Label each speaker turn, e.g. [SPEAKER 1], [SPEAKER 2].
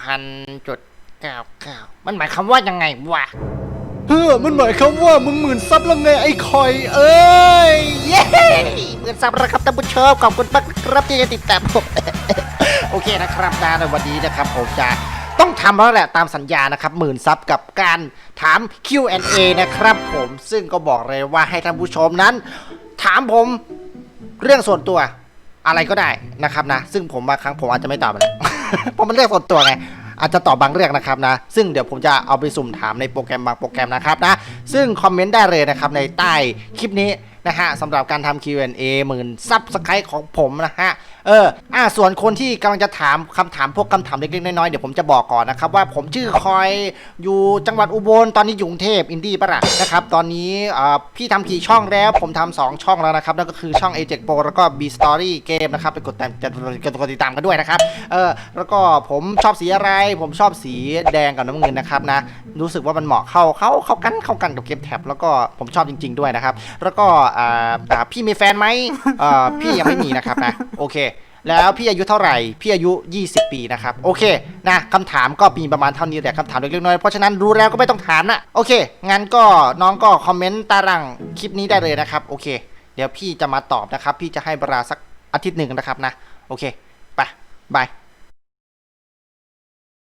[SPEAKER 1] พันจุดเก้าเก้ามันหมายความว่ายังไงวะ
[SPEAKER 2] เฮ้อมันหมายความว่ามึงหมื่นซับแล้วไงไอ้คอย เอ้ย
[SPEAKER 1] เย้เงินซับแล้วครับท่านผู้ชมขอบคุณมากครับที่จะติดตามผม โอเคนะครับนะในวันนี้นะครับผมจะต้องทำแล้วแหละตามสัญญานะครับหมื่นซับกับการถาม Q&A นะครับผมซึ่งก็บอกเลยว่าให้ท่านผู้ชมนั้น ถามผมเรื่องส่วนตัวอะไรก็ได้นะครับนะ ซึ่งผมบางครั้งผมอาจจะไม่ตอบนะ เพราะมันเรียกส่วนตัวไงอาจจะตอบบางเรื่องนะครับนะซึ่งเดี๋ยวผมจะเอาไปสุ่มถามในโปรแกรมบางโปรแกรมนะครับนะซึ่งคอมเมนต์ได้เลยนะครับในใต้คลิปนี้ นะฮะสำหรับการทำ Q&A หมื่นซับสไครต์ของผมนะฮะ เออ อ่าส่วนคนที่กำลังจะถามคำถามพวกคำถามเล็กๆน้อยๆเดี๋ยวผมจะบอกก่อนนะครับว่าผมชื่อคอยอยู่จังหวัดอุบลตอนนี้อยู่กรุงเทพอินดี้ปะล่ะนะครับ ตอนนี้อ่าพี่ทำกี่ช่องแล้ว ผมทำสองช่องแล้วนะครับนั่นก็คือช่อง a j e c Pro แล้วก็ B Story Game นะครับไปกดตามกดติดตามกันด้วยนะครับเออแล้วก็ผมชอบสีอะไร ผมชอบสีแดงกับน้ำเงินนะครับนะรู้สึกว่ามันเหมาะเข้าเข้าเข้ากันเข้ากันกับเกมแท็บแล้วก็ผมชอบจริง ๆด้วยนะครับแล้วก็อ่าอ่าพี่มีแฟนไหมเอ่อพี่ยังไม่มีนะครับนะโอเค แล้วพี่อายุเท่าไหร่ พี่อายุ 20 ปีนะครับโอเคนะคำถามก็มีประมาณเท่านี้แหละคำถามเล็กๆน้อยๆเพราะฉะนั้นรู้แล้วก็ไม่ต้องถามนะโอเคงั้นก็น้องก็คอมเมนต์ตารางคลิปนี้ได้เลยนะครับโอเค เดี๋ยวพี่จะมาตอบนะครับ พี่จะให้เวลาสักอาทิตย์หนึ่งนะครับนะโอเคไปบาย